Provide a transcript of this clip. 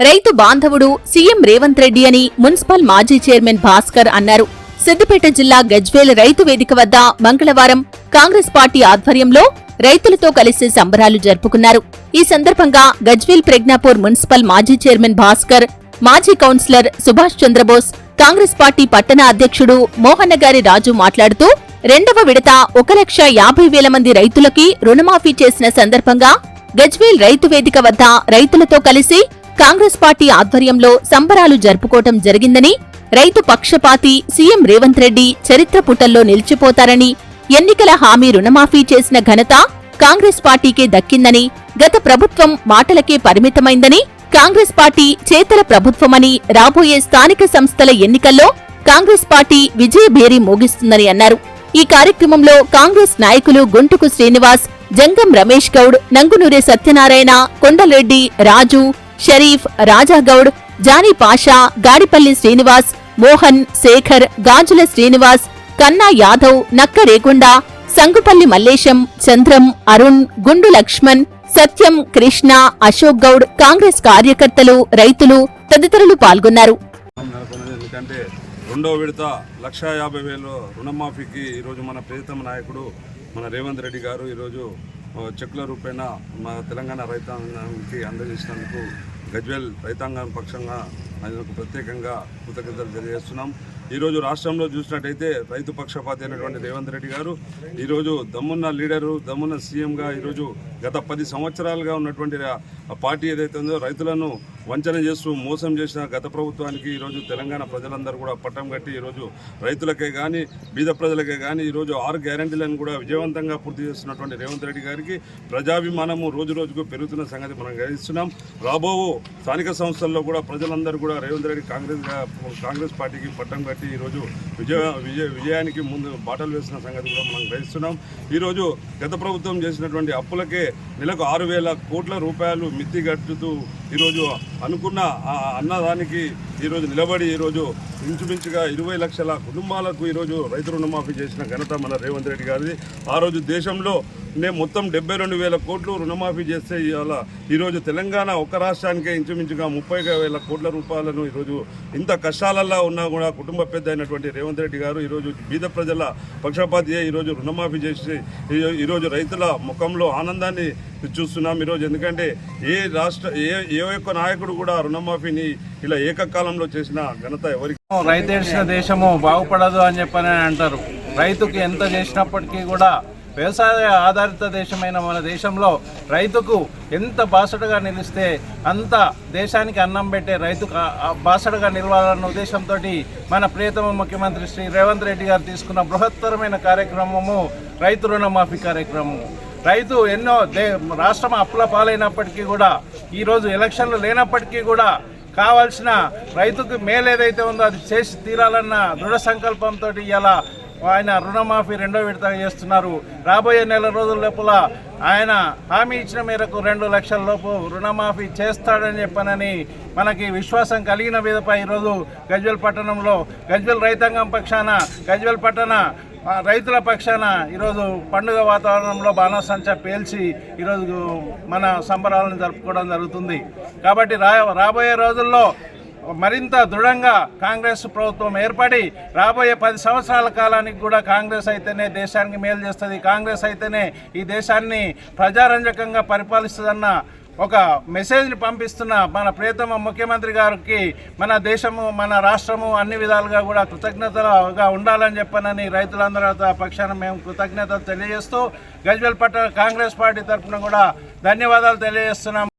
రైతు బాంధవుడు సీఎం రేవంత్ రెడ్డి అని మున్సిపల్ మాజీ చైర్మన్ భాస్కర్ అన్నారు. సిద్దిపేట జిల్లా గజ్వేల్ రైతు వేదిక వద్ద మంగళవారం కాంగ్రెస్ పార్టీ ఆధ్వర్యంలో రైతులతో కలిసి సంబరాలు జరుపుకున్నారు. ఈ సందర్భంగా గజ్వేల్ ప్రజ్ఞాపూర్ మున్సిపల్ మాజీ చైర్మన్ భాస్కర్ మాజీ కౌన్సిలర్ సుభాష్ చంద్రబోస్ కాంగ్రెస్ పార్టీ పట్టణ అధ్యక్షుడు మోహన్నగారి రాజు మాట్లాడుతూ రెండవ విడత ఒక లక్ష యాభై వేల మంది రైతులకి రుణమాఫీ చేసిన సందర్భంగా గజ్వేల్ రైతు వేదిక వద్ద రైతులతో కలిసి కాంగ్రెస్ పార్టీ ఆధ్వర్యంలో సంబరాలు జరుపుకోవటం జరిగిందని రైతు పక్షపాతి సీఎం రేవంత్ రెడ్డి చరిత్ర పుటల్లో నిలిచిపోతారని ఎన్నికల హామీ రుణమాఫీ చేసిన ఘనత కాంగ్రెస్ పార్టీకే దక్కిందని గత ప్రభుత్వం మాటలకే పరిమితమైందని కాంగ్రెస్ పార్టీ చేతల ప్రభుత్వమని రాబోయే స్థానిక సంస్థల ఎన్నికల్లో కాంగ్రెస్ పార్టీ విజయభేరి మోగిస్తుందని అన్నారు. ఈ కార్యక్రమంలో కాంగ్రెస్ నాయకులు గుంటుకు శ్రీనివాస్ జంగం రమేష్ గౌడ్ నంగునూరే సత్యనారాయణ కొండలరెడ్డి రాజు షరీఫ్ రాజాగౌడ్ జానీ పాషా గాడిపల్లి శ్రీనివాస్ మోహన్ శేఖర్ గాజుల శ్రీనివాస్ కన్నా యాదవ్ నక్క రేగుండ సంగుపల్లి మల్లేశం చంద్రం అరుణ్ గుండు లక్ష్మణ్ సత్యం కృష్ణ అశోక్ గౌడ్ కాంగ్రెస్ కార్యకర్తలు రైతులు తదితరులు పాల్గొన్నారు. రెండో విడత లక్ష యాభై వేలు రుణమాఫీకి ఈరోజు మన ప్రియతమ నాయకుడు మన రేవంత్ రెడ్డి గారు ఈరోజు చెక్కుల రూపేణ మన తెలంగాణ రైతాంగానికి అందజేసినందుకు గజ్వేల్ రైతాంగం పక్షంగా ఆయనకు ప్రత్యేకంగా కృతజ్ఞతలు తెలియజేస్తున్నాం. ఈరోజు రాష్ట్రంలో చూసినట్టయితే రైతు పక్షపాతి అయినటువంటి రేవంత్ రెడ్డి గారు ఈరోజు దమ్మున్న లీడరు దమ్మున్న సీఎంగా ఈరోజు గత పది సంవత్సరాలుగా ఉన్నటువంటి పార్టీ ఏదైతే ఉందో రైతులను వంచన చేస్తూ మోసం చేసిన గత ప్రభుత్వానికి ఈరోజు తెలంగాణ ప్రజలందరూ కూడా పట్టం కట్టి ఈరోజు రైతులకే కానీ బీద ప్రజలకే కానీ ఈరోజు ఆరు గ్యారంటీలను కూడా విజయవంతంగా పూర్తి చేస్తున్నటువంటి రేవంత్ రెడ్డి గారికి ప్రజాభిమానము రోజు రోజుకు పెరుగుతున్న సంగతి మనం గ్రహిస్తున్నాం రాబో స్థానిక సంస్థల్లో కూడా ప్రజలందరూ కూడా రేవంత్ రెడ్డి కాంగ్రెస్ కాంగ్రెస్ పార్టీకి పట్టం కట్టి ఈరోజు విజయ విజయ విజయానికి ముందు బాటలు వేసిన సంగతి కూడా మనం గ్రహిస్తున్నాం ఈరోజు గత ప్రభుత్వం చేసినటువంటి అప్పులకే నెలకు ఆరు వేల కోట్ల రూపాయలు మిత్తి గట్టుతూ ఈరోజు అనుకున్న ఆ అన్నదానికి ఈరోజు నిలబడి ఈరోజు ఇంచుమించుగా ఇరవై లక్షల కుటుంబాలకు ఈరోజు రైతు రుణమాఫీ చేసిన ఘనత మన రేవంత్ రెడ్డి గారిది. ఆ రోజు దేశంలో మేము మొత్తం డెబ్బై రెండు వేల కోట్లు రుణమాఫీ చేస్తే ఇవాళ ఈరోజు తెలంగాణ ఒక రాష్ట్రానికే ఇంచుమించుగా ముప్పై వేల కోట్ల రూపాయలను ఈరోజు ఇంత కష్టాలల్లో ఉన్నా కూడా కుటుంబ పెద్ద అయినటువంటి రేవంత్ రెడ్డి గారు ఈరోజు బీద ప్రజల పక్షపాతియే ఈరోజు రుణమాఫీ చేసి ఈ- ఈరోజు రైతుల ముఖంలో ఆనందాన్ని చూస్తున్నాం ఈరోజు. ఎందుకంటే ఏ రాష్ట్ర ఏ ఏ యొక్క నాయకుడు కూడా రుణమాఫీని ఇలా ఏకకాలంలో చేసిన ఘనత ఎవరికి? రైతు దేశము బాగుపడదు అని చెప్పని అంటారు. రైతుకు ఎంత చేసినప్పటికీ కూడా వ్యవసాయ ఆధారిత దేశమైన మన దేశంలో రైతుకు ఎంత బాసటగా నిలిస్తే అంత దేశానికి అన్నం పెట్టే రైతుకు బాసడుగా బాసటగా నిలవాలన్న ఉద్దేశంతో మన ప్రియతమ ముఖ్యమంత్రి శ్రీ రేవంత్ రెడ్డి గారు తీసుకున్న బృహత్తరమైన కార్యక్రమము రైతు రుణమాఫీ కార్యక్రమము రైతు ఎన్నో దే రాష్ట్రం అప్పుల పాలైనప్పటికీ కూడా ఈరోజు ఎలక్షన్లు లేనప్పటికీ కూడా కావాల్సిన రైతుకు మేలు ఏదైతే ఉందో అది చేసి తీరాలన్న దృఢ సంకల్పంతో ఇలా ఆయన రుణమాఫీ రెండో విడత చేస్తున్నారు. రాబోయే నెల రోజుల లోపల ఆయన హామీ ఇచ్చిన మేరకు రెండు లక్షల లోపు రుణమాఫీ చేస్తాడని చెప్పనని మనకి విశ్వాసం కలిగిన విధపై ఈరోజు గజ్వెల్ పట్టణంలో గజ్వెల్ రైతాంగం పక్షాన గజ్వెల్ పట్టణ రైతుల పక్షాన ఈరోజు పండుగ వాతావరణంలో బాణసంచా పేల్చి ఈరోజు మన సంబరాలను జరుపుకోవడం జరుగుతుంది. కాబట్టి రా రాబోయే రోజుల్లో మరింత దృఢంగా కాంగ్రెస్ ప్రభుత్వం ఏర్పడి రాబోయే పది సంవత్సరాల కాలానికి కూడా కాంగ్రెస్ అయితేనే దేశానికి మేలు చేస్తుంది. కాంగ్రెస్ అయితేనే ఈ దేశాన్ని ప్రజారంజకంగా పరిపాలిస్తుందన్న ఒక మెసేజ్ని పంపిస్తున్న మన ప్రియతమ ముఖ్యమంత్రి గారికి మన దేశము మన రాష్ట్రము అన్ని విధాలుగా కూడా కృతజ్ఞతలుగా ఉండాలని చెప్పనని రైతులందరూ పక్షాన మేము కృతజ్ఞతలు తెలియజేస్తూ గజ్వెల్ పట్టణ కాంగ్రెస్ పార్టీ తరఫున కూడా ధన్యవాదాలు తెలియజేస్తున్నాం.